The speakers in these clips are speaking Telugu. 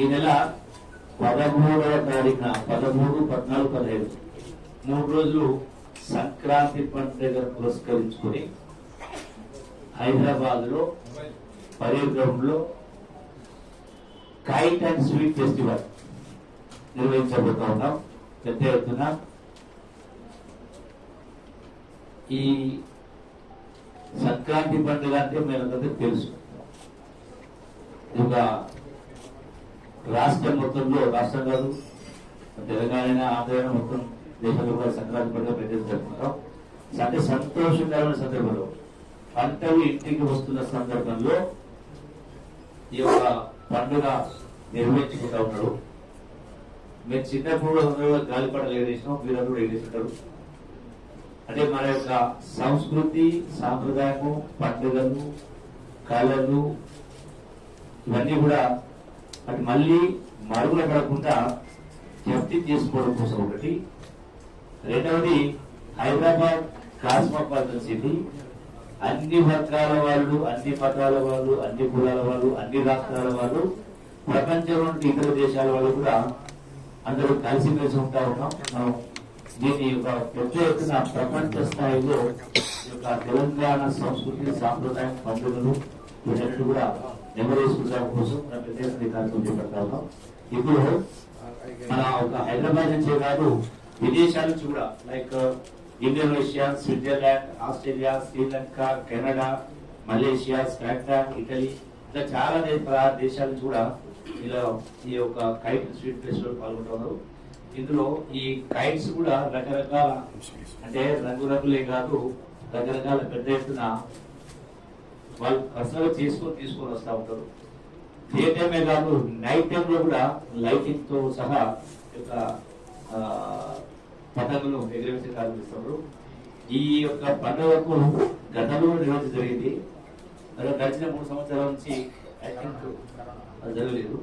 ఈ నెల పదమూడవ తారీఖున పదమూడు పద్నాలుగు పదిహేడు. మూడు రోజులు సంక్రాంతి పండుగ పురస్కరించుకొని హైదరాబాద్లో గ్రౌండ్లో కైట్ అండ్ స్వీట్ ఫెస్టివల్ నిర్వహించబోతా ఉన్నాం. పెద్ద ఎత్తున ఈ సంక్రాంతి పండుగ అంటే మేమందరికీ తెలుసు. ఇంకా ఒక రాష్ట్రం మొత్తంలో రాష్ట్రం కాదు తెలంగాణ ఆంధ్ర మొత్తం దేశంలో కూడా సంక్రాంతి పండుగ పెద్ద జరుపుకుంటాం అంటే సంతోషకరమైన సందర్భంలో పంటలు ఇంటికి వస్తున్న సందర్భంలో ఈ యొక్క పండుగ నిర్వహించుకుంటా ఉన్నాడు మీరు చిన్నప్పుడు అందరూ కూడా గాలిపటలు ఎగరేసినాం వీరందరూ కూడా అంటే మన యొక్క సంస్కృతి సాంప్రదాయము పండుగలు కళలు ఇవన్నీ కూడా అది మళ్ళీ మరుగున పడకుండా జప్తి చేసుకోవడం కోసం ఒకటి. రెండవది హైదరాబాద్ కాస్మోపాలిటన్ సిటీ అన్ని వర్గాల వాళ్ళు అన్ని మతాల వాళ్ళు అన్ని కులాల వాళ్ళు అన్ని రాష్ట్రాల వాళ్ళు ప్రపంచంలో ఇతర దేశాల వాళ్ళు కూడా అందరూ కలిసిమెలిసి ఉంటా ఉన్నాం. మనం దీని యొక్క పెద్ద ఎత్తున ప్రపంచ స్థాయిలో ఈ యొక్క తెలంగాణ సంస్కృతి సాంప్రదాయం పండుగలు వీటన్నిటి కూడా నెమరేసుకుంటాం కోసం మన పెద్ద కార్యక్రమం ఉన్నాం. ఇప్పుడు మన ఒక హైదరాబాద్ నుంచే కాదు విదేశాల నుంచి కూడా like Indonesia Switzerland Australia Sri Lanka Canada Malaysia Scotland Italy ఇలా చాలా దేశాల నుంచి కూడా ఇలా ఈ యొక్క కైట్ స్వీట్ ఫెస్టివల్ పాల్గొంటున్నారు. ఇందులో ఈ కైట్స్ కూడా రకరకాల అంటే రంగురంగులే కాదు రకరకాల పెద్ద ఎత్తున వాళ్ళు పర్సనల్ చేసుకొని తీసుకొని వస్తూ ఉంటారు. డే టైమే కాదు నైట్ టైం లో కూడా లైటింగ్తో సహా ఈ యొక్క పతంగులు ఎగరవేసి ప్రారంభిస్తారు ఈ యొక్క పండుగకు గతంలో నిర్వహించడం జరిగింది. మరి గడిచిన మూడు సంవత్సరాల నుంచి జరగలేదు.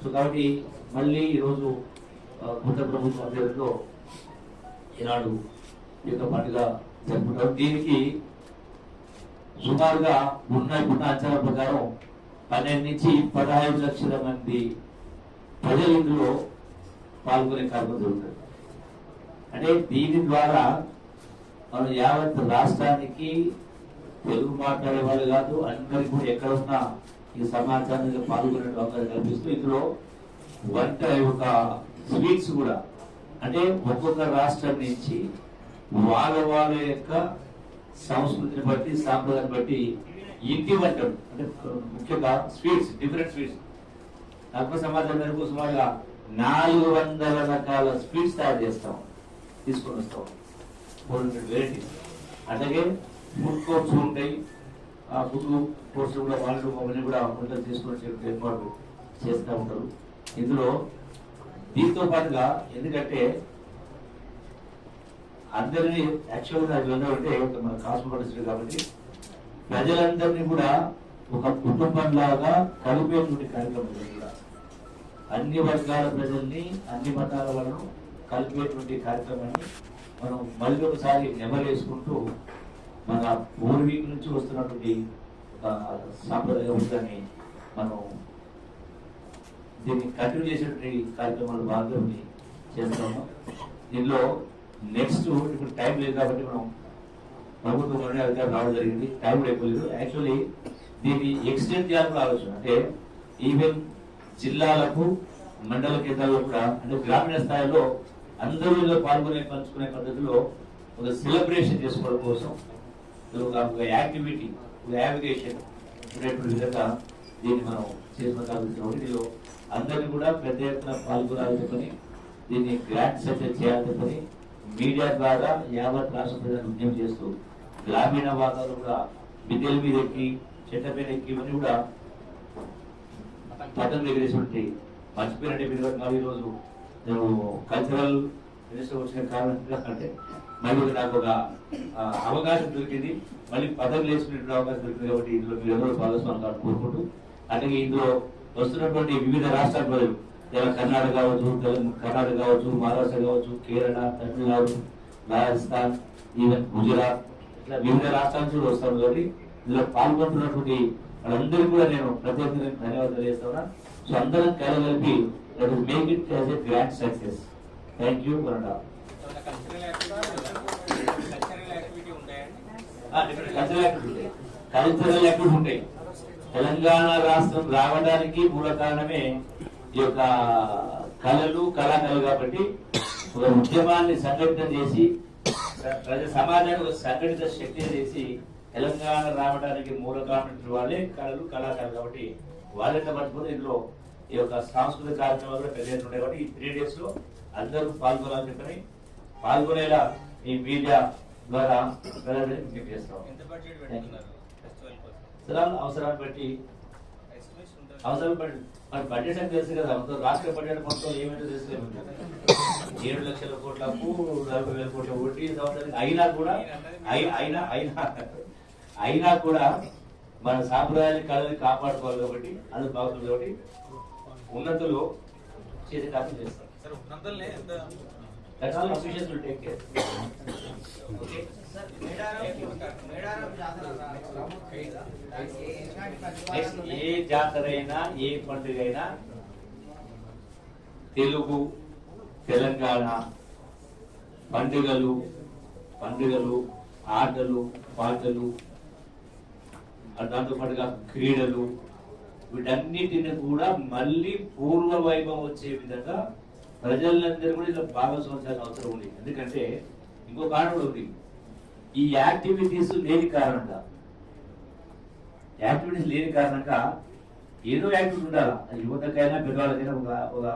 సో కాబట్టి మళ్ళీ ఈరోజు కొత్త ప్రభుత్వం ఆధ్వర్యంలో ఈనాడు ఈ యొక్క పండుగ జరుపుకుంటారు. దీనికి సుమారుగా ఉన్న ఉన్న అంచనా ప్రకారం పన్నెండు నుంచి పదహైదు లక్షల మంది ప్రజలు ఇందులో పాల్గొనే కార్యక్రమం జరుగుతుంది. అంటే దీని ద్వారా మనం యావత్ రాష్ట్రానికి తెలుగు మాట్లాడే వాళ్ళు కాదు అందరికి కూడా ఎక్కడ ఉన్నా ఈ సమాచారానికి పాల్గొనే అవకాశం కల్పిస్తూ ఇందులో వంట ఒక స్వీట్స్ కూడా అంటే ఒక్కొక్క రాష్ట్రం నుంచి వాళ్ళ వాళ్ళ యొక్క సంస్కృతిని బట్టి సాంప్రదాయాన్ని బట్టి ఇంటి వంటలు అంటే ముఖ్యంగా స్వీట్స్ డిఫరెంట్ స్వీట్స్ తక్కువ సమాచారం మేరకు సుమారుగా నాలుగు వందల రకాల స్వీట్స్ తయారు చేస్తాం తీసుకొని వస్తాం. ఫోర్ హండ్రెడ్ వెరైటీస్ అలాగే ఫుడ్ కోర్ట్స్ ఉంటాయి. ఆ ఫుడ్ కోర్ట్స్ కూడా వాళ్ళు అవన్నీ కూడా వంటలు తీసుకొని ఏర్పాటు చేస్తూ ఉంటారు. ఇందులో దీంతో పాటుగా ఎందుకంటే అందరినీ యాక్చువల్గా అది అంటే మన కాస్మోపాలిటన్ కాబట్టి ప్రజలందరినీ కూడా ఒక కుటుంబం లాగా కలిపేటువంటి కార్యక్రమం కూడా. అన్ని వర్గాల ప్రజల్ని అన్ని మతాల వాళ్ళను కలిపేటువంటి కార్యక్రమాన్ని మనం మళ్ళీ ఒకసారి నెమరేసుకుంటూ మన పూర్వీకుల నుంచి వస్తున్నటువంటి ఒక సాంప్రదాయ వృత్తాన్ని మనం దీన్ని కంటిన్యూ చేసేటువంటి కార్యక్రమాలు భాగంగా చేస్తాము. దీనిలో నెక్స్ట్ ఇప్పుడు టైం లేదు కాబట్టి మనం ప్రభుత్వం నుండి రావడం జరిగింది. టైం కూడా ఎక్కువ యాక్చువల్లీ దీన్ని ఎక్స్టెండ్ చేయాలని ఆలోచన. అంటే ఈవెన్ జిల్లాలకు మండల కేంద్రాల్లో కూడా అంటే గ్రామీణ స్థాయిలో అందరూ ఇందులో పాల్గొనే పంచుకునే పద్ధతిలో ఒక సెలబ్రేషన్ చేసుకోవడం కోసం ఇది ఒక యాక్టివిటీ ఒక యావిగేషన్ ఉండేటువంటి విధంగా దీన్ని మనం చేసుకుంటాం దీనిలో అందరినీ కూడా పెద్ద ఎత్తున పాల్గొనాలని చెప్పని దీన్ని గ్రాండ్ సక్సెస్ చేయాలని చెప్పని మీడియా ద్వారా యావత్ రాష్ట్ర ప్రజలను విజ్ఞప్తి చేస్తూ గ్రామీణ వాతావరణం కూడా మిద్దెల మీద ఎక్కి చెట్ల మీద ఎక్కి ఇవన్నీ కూడా పదం ఎగిరేటువంటి మర్చిపోయినట్టే మీరు కూడా ఈరోజు. నేను కల్చరల్ మినిస్టర్ వచ్చిన కారణం అంటే మళ్ళీ నాకు ఒక అవకాశం దొరికింది. మళ్ళీ పదం వేసుకునే అవకాశం దొరికింది కాబట్టి ఇందులో మీరు ఎవరు భాగస్వామి కోరుకుంటూ అలాగే ఇందులో వస్తున్నటువంటి వివిధ రాష్ట్రాల ప్రజలు కర్ణాటక కావచ్చు కర్ణాటక కావచ్చు మహారాష్ట్ర కావచ్చు కేరళ తమిళనాడు రాజస్థాన్ ఈవెన్ గుజరాత్. ఇట్లా వివిధ రాష్ట్రాల నుంచి కూడా వస్తారు కాబట్టి ఇందులో పాల్గొంటున్నటువంటి వాళ్ళందరికీ కూడా నేను ప్రత్యేకంగా ధన్యవాదాలు తెలియజేస్తున్నా సో అందరం కలగలిపి make it as a grand success. Thank you activity cultural activity ఉంటాయి. తెలంగాణ రాష్ట్రం రావడానికి మూల కారణమే ఈ యొక్క కళలు కళాకళలు కాబట్టి ఒక ఉద్యమాన్ని సంఘటితం చేసి ప్రజ సమాజాన్ని ఒక సంఘటిత శక్తి చేసి తెలంగాణ రావడానికి మూల కారణం వాళ్ళే కళలు కళాకారులు కాబట్టి వాళ్ళని మర్చిపోతే ఇందులో ఈ యొక్క సాంస్కృతిక కార్యక్రమాలు కూడా పెద్ద ఉంటాయి కాబట్టి ఈ త్రీ డేస్లో అందరూ పాల్గొనాలని చెప్పని పాల్గొనేలా ఈ మీడియా ద్వారా చేస్తాం అవసరాన్ని బట్టి అవసరం బట్టి మరి బడ్జెట్ అని తెలుసు కదా మొత్తం రాష్ట్ర బడ్జెట్ మొత్తం ఏమైతే తెలుసు ఏడు లక్షల కోట్ల అప్పు నలభై వేల కోట్ల వడ్డీ సంవత్సరానికి. అయినా కూడా అయినా అయినా అయినా కూడా మన సాంప్రదాయాన్ని కళని కాపాడుకోవాలి కాబట్టి అందుకు బాగుంటుంది కాబట్టి ఉన్నతులు చేసే కార్యక్రమం చేస్తారు ఎంత That's all officials will take care. Okay? ఏ జాతర అయినా ఏ పండుగ అయినా తెలుగు తెలంగాణ పండుగలు పండుగలు ఆటలు పాటలు దాంతో పాటుగా క్రీడలు వీటన్నిటిని కూడా మళ్ళీ పూర్వ వైభవం వచ్చే విధంగా ప్రజలందరూ కూడా ఇలా బాగా చేయాల్సిన అవసరం ఉంది. ఎందుకంటే ఇంకో కారణం ఉంది. ఈ యాక్టివిటీస్ లేని కారణంగా యాక్టివిటీస్ లేని కారణంగా ఏదో యాక్టివిటీ ఉండాలి? అది యువతకైనా పెద్దవాళ్ళకైనా ఒక ఒక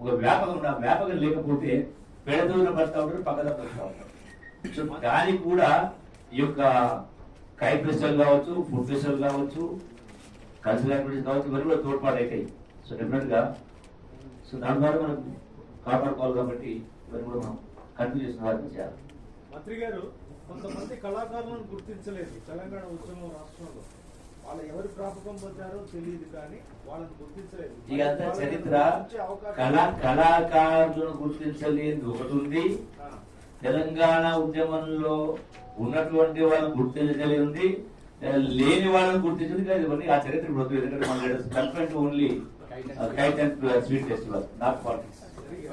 ఒక వ్యాపకం ఉండాలి? వ్యాపకం లేకపోతే పెడదూరం పడతా ఉంటారు పక్కన పడతా ఉంటారు. సో దానికి కూడా ఈ యొక్క కై ఫెస్టివల్ కావచ్చు ఫుడ్ ఫెస్టివల్ కావచ్చు కల్చరల్ యాక్టివిటీస్ కావచ్చు ఇవన్నీ కూడా తోడ్పాటు అవుతాయి సో డెఫినెట్గా సో దాని ద్వారా మనం కాపాడుకోవాలి కాబట్టి ఇవన్నీ కూడా మనం కంటిన్యూ చేసిన వారిని చేయాలి. మంత్రి గారు కొంతమంది కళాకారులను గుర్తించలేదు. తెలంగాణ ఉద్యమం రాష్ట్రంలో. వాళ్ళు ఎవరి ప్రాపకం పొందారో తెలియదు కానీ వాళ్ళని గుర్తించలేదు. ఇదంతా చరిత్ర కళా కళాకారులను గుర్తించలేదు. ఒకటి ఉంది తెలంగాణ ఉద్యమంలో ఉన్నటువంటి వాళ్ళని గుర్తించగలిగి ఉంది లేని వాళ్ళని గుర్తించింది కానీ ఇవన్నీ ఆ చరిత్ర. ఎందుకంటే మన conference only kite and sweet festival not politics